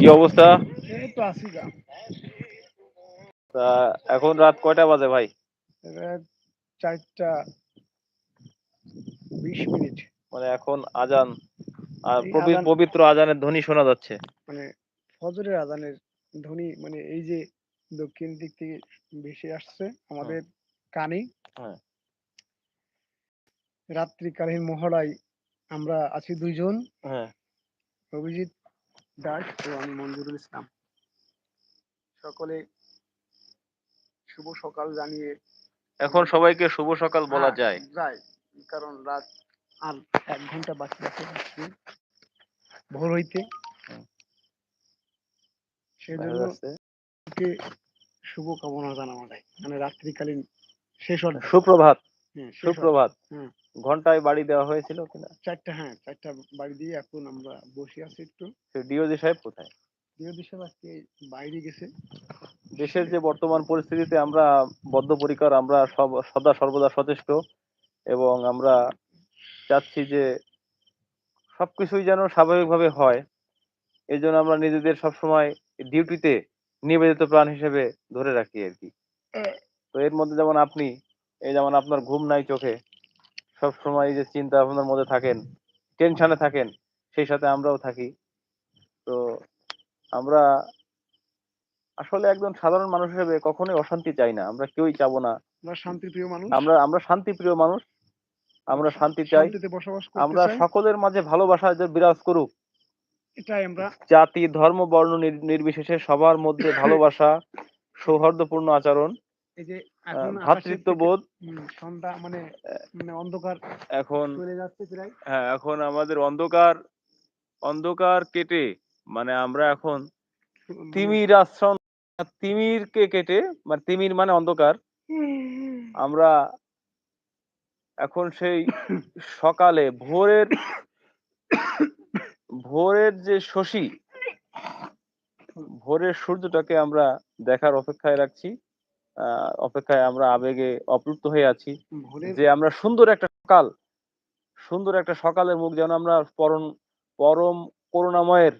কি অবস্থা? এই তো আছি গা। তা এখন রাত কয়টা বাজে ভাই? রাত চারটা বিশ মিনিট। মানে এখন আজান আর পবিত্র আজানের ধ্বনি শোনা যাচ্ছে। মানে ফজরের আজানের ধ্বনি মানে এই যে দক্ষিণ দিক থেকে ভেসে আসছে আমাদের কানে। হ্যাঁ। রাত্রিকালীন মহড়ায় আমরা আছি দুইজন। হ্যাঁ। অভিজিৎ দাস ও আমি মঞ্জুরুল ইসলাম। সকলে শুভ সকাল জানিয়ে এখন সবাইকে শুভ সকাল বলা হ্যাঁ, যায়। যায় কারণ রাত আর এক ঘণ্টা বাকি আছে ভোর হইতে। হুম। সেই দেখা জন্য যাচ্ছে। কে শুভ কামনা জানানো যায়। মানে রাত্রিকালীন শেষ অর্ধ সুপ্রভাত। হ্যাঁ, ঘন্টায় বাড়ি দেওয়া হয়েছিল কিনা? চারটা হ্যাঁ চারটা বাড়ি দিয়ে এখন আমরা বসে আছি একটু। ডিওজি সাহেব কোথায়? প্রিয় দেশের আজকে বাইরে গেছে। দেশের যে বর্তমান পরিস্থিতিতে আমরা বদ্ধপরিকর আমরা সব সদা সর্বদা সচেষ্ট এবং আমরা চাচ্ছি যে সবকিছুই যেন স্বাভাবিকভাবে হয়। এই জন্য আমরা নিজেদের সবসময় ডিউটিতে নিবেদিত প্রাণ হিসেবে ধরে রাখি আর কি। তো এর মধ্যে যেমন আপনি এই যেমন আপনার ঘুম নাই চোখে সব সময় এই যে চিন্তা ভাবনার মধ্যে থাকেন টেনশনে থাকেন সেই সাথে আমরাও থাকি। তো আমরা আসলে একজন সাধারণ মানুষ হিসেবে কখনোই অশান্তি চাই না। আমরা কেউই চাবো না। আমরা শান্তিপ্রিয় মানুষ। আমরা আমরা শান্তিপ্রিয় মানুষ। আমরা শান্তি চাই। আমরা সকলের মাঝে ভালোবাসা যে বিরাজ করুক। এটাই আমরা। জাতি ধর্ম বর্ণ নির- নির্বিশেষে সবার মধ্যে ভালোবাসা সৌহার্দ্যপূর্ণ আচরণ। এই যে এখন ভ্রাতৃত্ববোধ সন্ধ্যা মানে মানে অন্ধকার এখন চলে যাচ্ছে প্রায়। হ্যাঁ এখন আমাদের অন্ধকার অন্ধকার কেটে মানে আমরা এখন তিমির আশ্রম তিমিরকে কেটে মানে তিমির মানে অন্ধকার। আমরা এখন সেই সকালে ভোরের ভোরের যে শশী ভোরের সূর্যটাকে আমরা দেখার অপেক্ষায় রাখছি। অপেক্ষায় আমরা আবেগে অপ্লুত হয়ে আছি যে আমরা সুন্দর একটা সকাল সুন্দর একটা সকালের মুখ যেন আমরা পরম পরম করুণাময়ের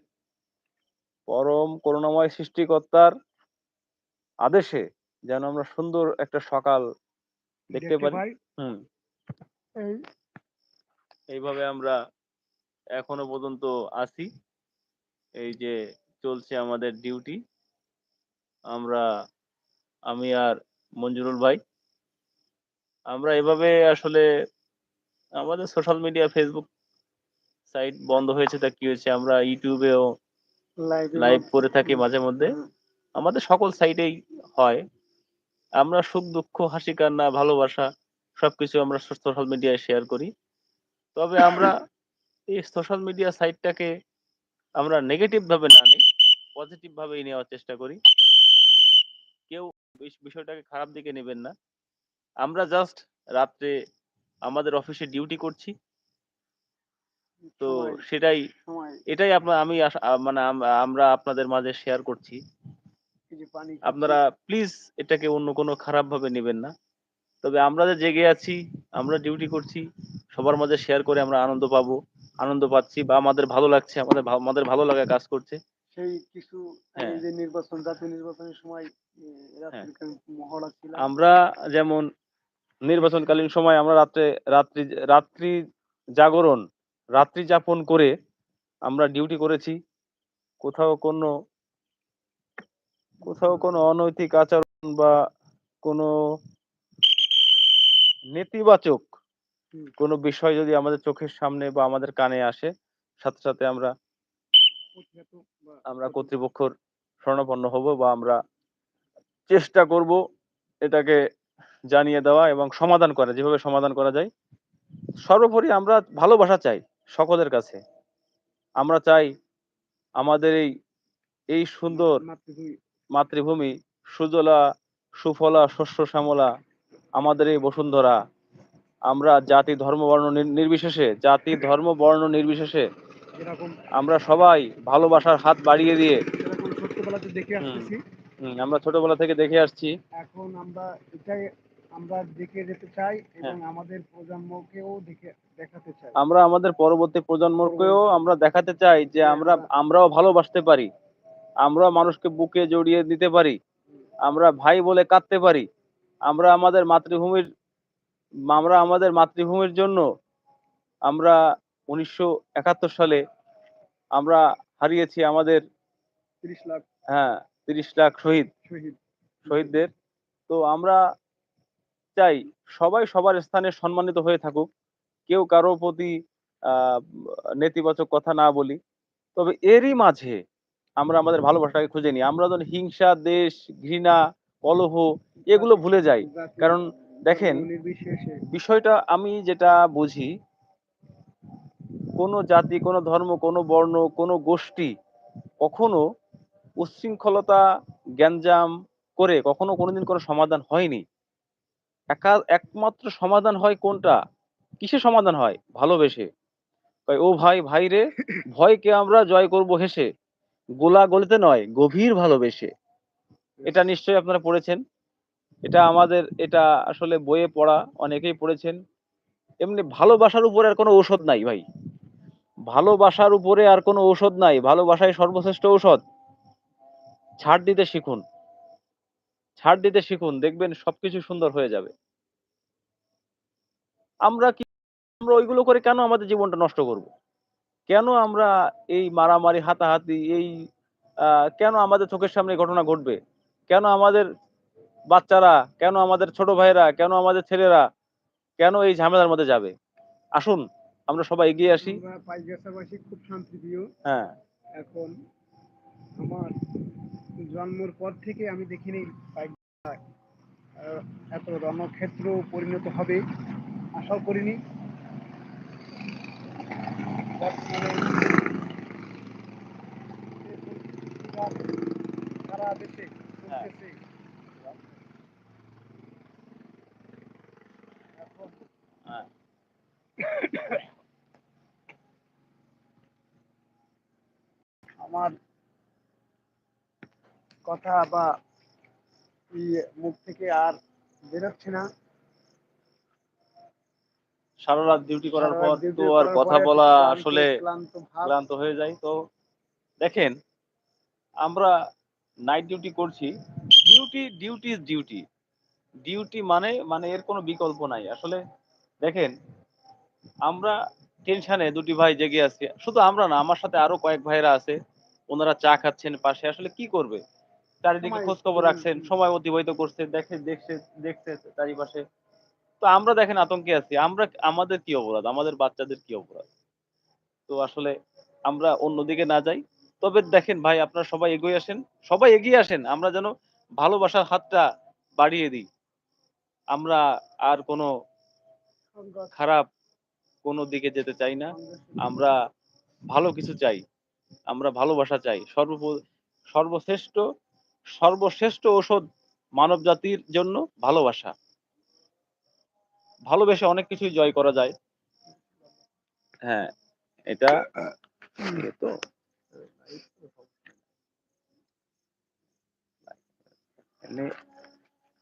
পরম করুণাময় সৃষ্টিকর্তার আদেশে যেন আমরা সুন্দর একটা সকাল দেখতে পারি। হুম। এইভাবে আমরা এখনও পর্যন্ত আছি। এই যে চলছে আমাদের ডিউটি। আমরা আমি আর মঞ্জুরুল ভাই। আমরা এভাবে আসলে আমাদের সোশ্যাল মিডিয়া ফেসবুক সাইট বন্ধ হয়েছে তা কি হয়েছে? আমরা ইউটিউবেও লাইভ লাইভ করে থাকি মাঝে মধ্যে। আমাদের সকল সাইটেই হয়। আমরা সুখ দুঃখ হাসি কান্না ভালোবাসা সবকিছু আমরা সোশ্যাল মিডিয়ায় শেয়ার করি। তবে আমরা এই সোশ্যাল মিডিয়া সাইটটাকে আমরা নেগেটিভ ভাবে না নিই পজিটিভ ভাবেই নেওয়ার চেষ্টা করি। কেউ বিষয়টাকে খারাপ দিকে নেবেন না। আমরা জাস্ট রাত্রে আমাদের অফিসে ডিউটি করছি। তো সেটাই এটাই আপনার আমি মানে আমরা আপনাদের মাঝে শেয়ার করছি। আপনারা প্লিজ এটাকে অন্য কোনো খারাপ ভাবে নেবেন না। তবে আমরা যে জেগে আছি আমরা ডিউটি করছি সবার মাঝে শেয়ার করে আমরা আনন্দ পাবো আনন্দ পাচ্ছি বা আমাদের ভালো লাগছে আমাদের আমাদের ভালো লাগা কাজ করছে। সেই কিছু হ্যাঁ। যে নির্বাচন জাতীয় নির্বাচনের সময় ছিল। আমরা যেমন নির্বাচনকালীন সময় আমরা রাত্রে রাত্রি রাত্রি জাগরণ রাত্রি যাপন করে আমরা ডিউটি করেছি। কোথাও কোনো কোথাও কোনো অনৈতিক আচরণ বা কোনো নেতিবাচক কোনো বিষয় যদি আমাদের চোখের সামনে বা আমাদের কানে আসে সাথে সাথে আমরা আমরা কর্তৃপক্ষর শরণাপন্ন হব বা আমরা চেষ্টা করব এটাকে জানিয়ে দেওয়া এবং সমাধান করা যেভাবে সমাধান করা যায়। সর্বোপরি আমরা ভালোবাসা চাই সকলের কাছে। আমরা চাই আমাদের এই এই সুন্দর মাতৃভূমি সুজলা সুফলা শস্য শ্যামলা আমাদের এই বসুন্ধরা আমরা জাতি ধর্ম বর্ণ নির- নির্বিশেষে জাতি ধর্ম বর্ণ নির্বিশেষে আমরা সবাই ভালোবাসার হাত বাড়িয়ে দিয়ে যেরকম ছোট্টবেলাতে দেখে হুম, আমরা ছোটবেলা থেকে দেখে আসছি। এখন আমরা এটাই আমরা দেখে যেতে চাই এবং হ্যাঁ। আমাদের প্রজন্মকেও দেখে দেখাতে চাই। আমরা আমাদের পরবর্তী প্রজন্মকেও আমরা দেখাতে চাই যে আমরা আমরাও ভালোবাসতে পারি। আমরা মানুষকে বুকে জড়িয়ে দিতে পারি। আমরা ভাই বলে কাঁদতে পারি। আমরা আমাদের মাতৃভূমির আমরা আমাদের মাতৃভূমির জন্য আমরা উনিশশো একাত্তর সালে আমরা হারিয়েছি আমাদের তিরিশ লাখ হ্যাঁ তিরিশ লাখ শহীদ। শহীদ। শহীদদের। তো আমরা চাই সবাই সবার স্থানে সম্মানিত হয়ে থাকুক। কেউ কারও প্রতি নেতিবাচক কথা না বলি। তবে এরই মাঝে আমরা আমাদের ভালোবাসাটাকে খুঁজে নিই। আমরা যেন হিংসা দেশ ঘৃণা কলহ এগুলো ভুলে যাই। কারণ দেখেন বিষয়টা আমি যেটা বুঝি কোনো জাতি, কোনো ধর্ম, কোনো বর্ণ, কোনো গোষ্ঠী কখনো উচ্ছৃঙ্খলতা, গ্যাঞ্জাম করে কখনো কোনোদিন কোনো সমাধান হয়নি। একা, একমাত্র সমাধান হয় কোনটা? কিসে সমাধান হয়? ভালোবেসে। ও ভাই ভাই রে ভয়কে আমরা জয় করব হেসে। গোলা গলিতে নয়, গভীর ভালোবেসে। এটা নিশ্চয়ই আপনারা পড়েছেন। এটা আমাদের, এটা আসলে বইয়ে পড়া, অনেকেই পড়েছেন। এমনি ভালোবাসার উপরে আর কোনো ঔষধ নাই ভাই। ভালোবাসার উপরে আর কোনো ঔষধ নাই। ভালোবাসাই সর্বশ্রেষ্ঠ ঔষধ। ছাড় দিতে শিখুন। ছাড় দিতে শিখুন। দেখবেন সবকিছু সুন্দর হয়ে যাবে। আমরা কি, আমরা ওইগুলো করে কেন আমাদের জীবনটা নষ্ট করব? কেন আমরা এই মারামারি, হাতাহাতি, এই কেন আমাদের চোখের সামনে ঘটনা ঘটবে? কেন আমাদের বাচ্চারা, কেন আমাদের ছোট ভাইরা কেন আমাদের ছেলেরা, কেন এই ঝামেলার মধ্যে যাবে? আসুন আমরা সবাই এগিয়ে আসি। পাইগাছাবাসী খুব শান্তিপ্রিয়। হ্যাঁ। এখন আমার জন্মের পর থেকে আমি দেখিনি এত রণক্ষেত্র পরিণত হবে আশাও করিনি। দেশে চলতেছে এখন হ্যাঁ। আমার কথা বা মুখ থেকে আর বেরোচ্ছে না। সারা রাত ডিউটি করার পর তো আর কথা বলা আসলে ক্লান্ত হয়ে যায়। তো দেখেন আমরা নাইট ডিউটি করছি। Duty duty is duty duty মানে মানে এর কোনো বিকল্প নাই। আসলে দেখেন আমরা টেনশনে দুটি ভাই জেগে আছি। শুধু আমরা না আমার সাথে আরও কয়েক ভাইরা আছে। ওনারা চা খাচ্ছেন পাশে আসলে কি করবে? চারিদিকে খোঁজ খবর রাখছেন। সময় অতিবাহিত করছে দেখে দেখছে দেখছে চারিপাশে। তো আমরা দেখেন আতঙ্কে আছি আমরা আমাদের কি অপরাধ? আমাদের বাচ্চাদের কি অপরাধ? তো আসলে আমরা অন্যদিকে না যাই। তবে দেখেন ভাই আপনারা সবাই এগিয়ে আসেন সবাই এগিয়ে আসেন আমরা যেন ভালোবাসার হাতটা বাড়িয়ে দিই। আমরা আর কোনো খারাপ কোনো দিকে যেতে চাই না। আমরা ভালো কিছু চাই। আমরা ভালোবাসা চাই। সর্ব সর্বশ্রেষ্ঠ সর্বশ্রেষ্ঠ ঔষধ মানব জাতির জন্য ভালোবাসা। ভালোবেসে অনেক কিছুই জয় করা যায়। হ্যাঁ এটা তো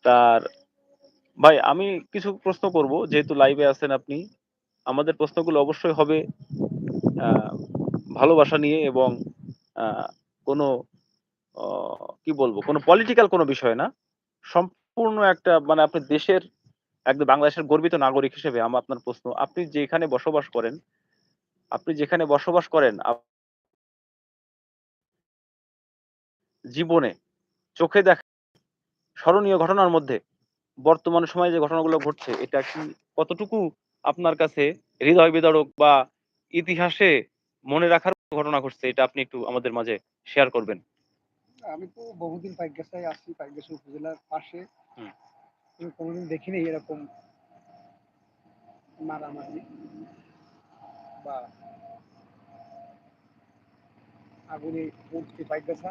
তার ভাই আমি কিছু প্রশ্ন করব। যেহেতু লাইভে আছেন আপনি আমাদের প্রশ্নগুলো অবশ্যই হবে আহ, ভালোবাসা নিয়ে এবং কোনো কি বলব, কোনো পলিটিক্যাল কোনো বিষয় না। সম্পূর্ণ একটা মানে আপনি দেশের, একদম বাংলাদেশের গর্বিত নাগরিক হিসেবে আমার, আপনার প্রশ্ন, আপনি যেখানে বসবাস করেন, আপনি যেখানে বসবাস করেন জীবনে চোখে দেখা স্মরণীয় ঘটনার মধ্যে, বর্তমান সময়ে যে ঘটনাগুলো ঘটছে, এটা কি কতটুকু আপনার কাছে হৃদয় বিদারক বা ইতিহাসে মনে রাখার ঘটনা ঘটছে এটা আপনি একটু আমাদের মাঝে শেয়ার করবেন। আমি তো বহুদিন পাইকগাছায় আসছি পাইকগাছা উপজেলার পাশে। আমি কোনোদিন দেখিনি এরকম মারামারি বা আগুনে পড়ছে পাইকগাছা।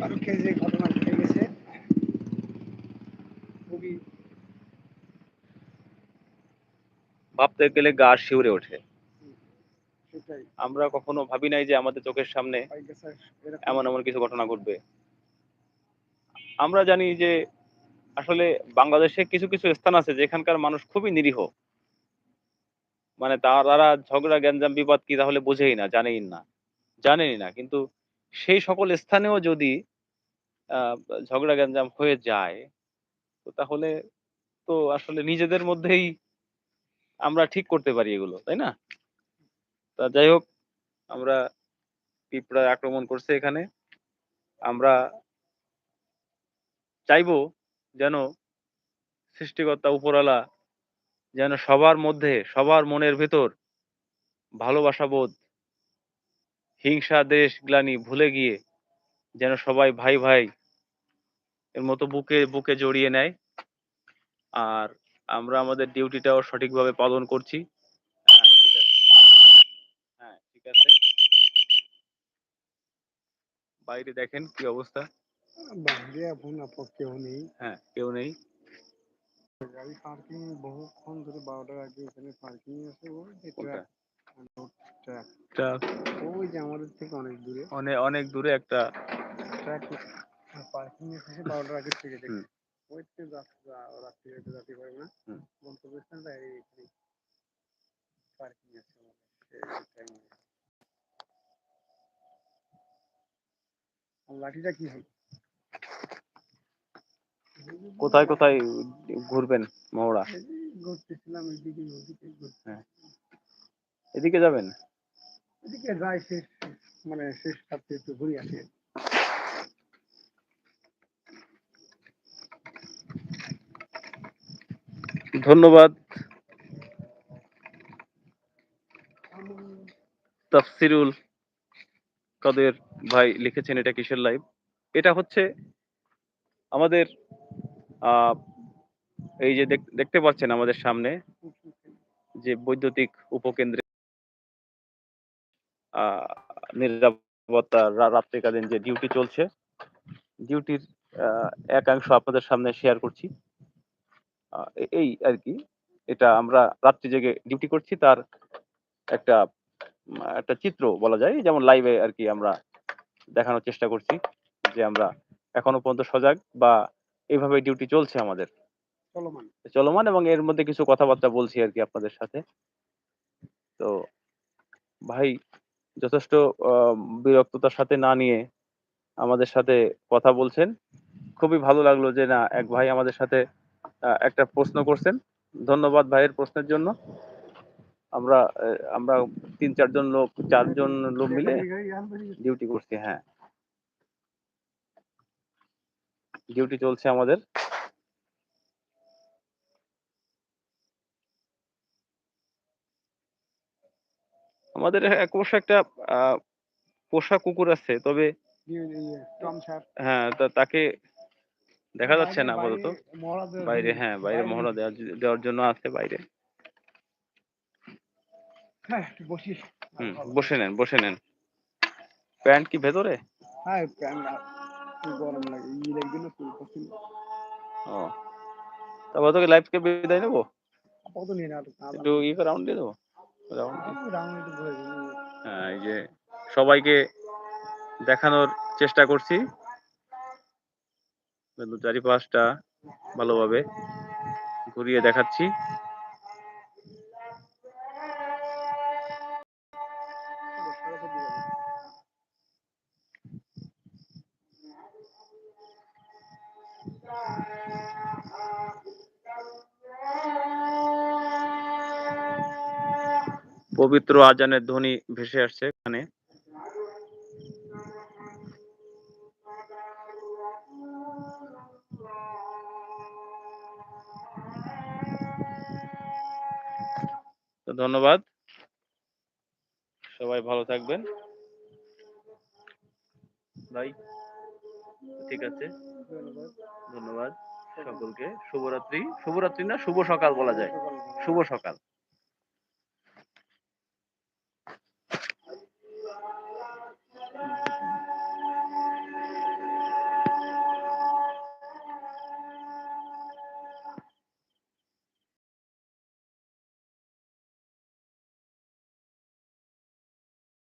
কালকে যে ঘটনা ঘটে গেছে খুবই ভাবতে গেলে গা শিউরে ওঠে। আমরা কখনো ভাবি নাই যে আমাদের চোখের সামনে এমন এমন কিছু ঘটনা ঘটবে। আমরা জানি যে আসলে বাংলাদেশে কিছু কিছু স্থান আছে যেখানকার মানুষ খুবই নিরীহ। মানে তারা ঝগড়া গ্যাঞ্জাম বিবাদ কি তাহলে বোঝেই না জানেই না। জানেনই না কিন্তু সেই সকল স্থানেও যদি আহ, ঝগড়া গ্যাঞ্জাম হয়ে যায় তো তাহলে তো আসলে নিজেদের মধ্যেই আমরা ঠিক করতে পারি এগুলো, তাই না? তা যাই হোক, আমরা পিঁপড়া আক্রমণ করছে এখানে। আমরা চাইব যেন সৃষ্টিকর্তা উপরালা যেন সবার মধ্যে, সবার মনের ভেতর ভালোবাসা বোধ, হিংসা, দেশ, গ্লানি ভুলে গিয়ে যেন সবাই ভাই ভাই এর মতো বুকে বুকে জড়িয়ে নেয়। আর আমরা আমাদের ডিউটিটাও সঠিকভাবে পালন করছি। হ্যাঁ ঠিক আছে। হ্যাঁ ঠিক আছে। বাইরে দেখেন কি অবস্থা। বাইরে এখন কেউ নেই। হ্যাঁ কেউ নেই। গাড়ি পার্কিং বহুক্ষণ ধরে বারোটার আগে এখানে পার্কিং আছে ওই যে ট্রাক ট্রাক ওই যে আমাদের থেকে অনেক দূরে। অনেক অনেক দূরে একটা ট্রাক পার্কিং এসেছে বারোটার আগে থেকে রাত্রি পারবে না। পার্কিং আছে আমাদের লাঠিটা কি হয় কোথায় কোথায় ঘুরবেন মহড়া ঘুরতেছিলাম এদিকে ওদিকে ঘুরতে এদিকে যাবেন? এদিকে যাই শেষ মানে শেষ রাত্রে একটু ঘুরে আসি। ধন্যবাদ। তাফসিরুল কাদের ভাই লিখেছেন এটা কিসের লাইভ? এটা হচ্ছে আমাদের এই যে দেখ- দেখতে পাচ্ছেন আমাদের সামনে যে বৈদ্যুতিক উপকেন্দ্রে নিরাপত্তা রাত্রিকালীন যে ডিউটি চলছে, ডিউটির একাংশ আপনাদের সামনে শেয়ার করছি। এই আর কি এটা আমরা রাত্রি জেগে ডিউটি করছি তার একটা একটা চিত্র বলা যায় যেমন লাইভে আর কি আমরা দেখানোর চেষ্টা করছি যে আমরা এখনও পর্যন্ত সজাগ বা এইভাবে ডিউটি চলছে আমাদের। চলমান। এবং এর মধ্যে কিছু কথাবার্তা বলছি আর কি আপনাদের সাথে। তো ভাই যথেষ্ট আহ, বিরক্ততার সাথে না নিয়ে আমাদের সাথে কথা বলছেন। খুবই ভালো লাগল যে না এক ভাই আমাদের সাথে একটা প্রশ্ন করছেন। ধন্যবাদ ভাইয়ের প্রশ্নের জন্য। আমরা আমরা তিন চারজন লোক চারজন লোক মিলে ডিউটি করছি হ্যাঁ। ডিউটি চলছে আমাদের। আমাদের এক অবশ্য একটা আহ, পোষা কুকুর আছে তবে হ্যাঁ তা- তাকে দেখা যাচ্ছে না আপাতত। বাইরে হ্যাঁ বাইরে মহড়া দেওয়ার দেওয়ার জন্য আছে বাইরে। হ্যাঁ বসি হুম বসে নেন বসে নেন। প্যান্ট কি ভেতরে? হ্যাঁ প্যান্ট গরম লাগে ই ও তারপর তোকে লাইভকে বিদায় নেব? আপাতত নিয়ে না একটু ই রাউন্ড দিয়ে দেবো? রাউন্ড। হ্যাঁ এই যে সবাইকে দেখানোর চেষ্টা করছি। চারিপাশটা ভালোভাবে ঘুরিয়ে দেখাচ্ছি। পবিত্র আজানের ধ্বনি ভেসে আসছে এখানে। ধন্যবাদ। সবাই ভালো থাকবেন। ভাই, ঠিক আছে? ধন্যবাদ। সকলকে শুভরাত্রি। শুভরাত্রি না, শুভ সকাল বলা যায়। শুভ সকাল।